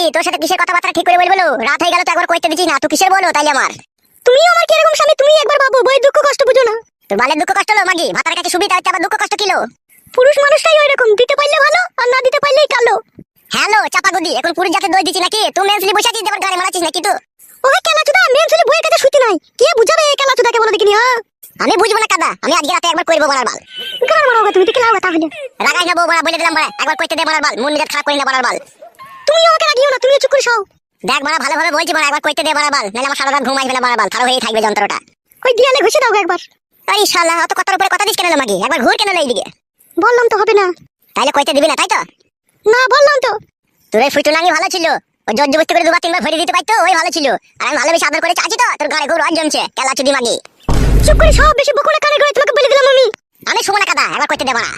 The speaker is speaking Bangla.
মাগি তোর সাথে কিসের কথাবার্তা ঠিক করে বলব রাত হয়ে গেল তো একবার কইতে দিচ্ছি না তুই কিসের বলো তাইলে আমার? তুমি আমার কি এরকম স্বামী? তুমি একবার ভাবো বই দুঃখ কষ্ট বুঝো না। তোর বালের দুঃখ কষ্ট হলো মাগি? ভাতার কাছে সুবিধা হচ্ছে, আবার দুঃখ কষ্ট কিলো পুরুষ মানুষটাই ওই রকম দিতে পারলে ভালো, আর না দিতে পারলেই কালো। হ্যালো চাপা গুদি, এখন পুরুষ জাতে দই দিচ্ছি নাকি? তুই মেন্সলি বসে আছিস এবার গাড়ি মারাচ্ছিস নাকি তুই? ওই কেলা চুদা মেন ছেলে বইয়ের কাছে শুতে নাই। কে বুঝাবে এই কেলা চুদাকে বলে দেখিনি হ্যাঁ আমি বুঝব না, কাদা। আমি আজকে রাতে একবার করব মারার বাল। কার মারো তুমি তো কেলা তাহলে। রাগাই না বউ, বলে দিলাম বড়া একবার কইতে দে মারার বাল, মন নিজের খারাপ করি না মারার বাল। তুমি আমাকে রাগিও না তুমি চুপ করে খাও দেখ মারা ভালোভাবে বলছি মারা একবার কইতে দে মারার বাল নাহলে আমার সারা রাত ঘুম আসবে না মারার বাল তারও হয়ে থাকবে যন্ত্রটা। ওই দিয়ালে ঘষে দাও একবার। এই শালা অত কথার উপরে কথা দিস কেন রে একবার ঘুর কেন এইদিকে? বললাম তো হবে না। তাইলে কইতে দিবি না তাই তো? না বললাম তো। তোর এই ফুটুলাঙ্গি ভালো ছিল। ও জোর জবস্তি করে দুবার তিনবার ভরে দিতে পারতো ওই ভালো ছিল। আর আমি ভালোবেসে আদর করে চাচ্ছি তো তোর গাড়ি ঘুর আর জমছে কেলা চুদি মাগি। চুপ করে খাও বেশি বকুড়া কানে করে তোমাকে বলে দিলাম আমি। আমি শুভ না কাদা একবার কইতে দে মারা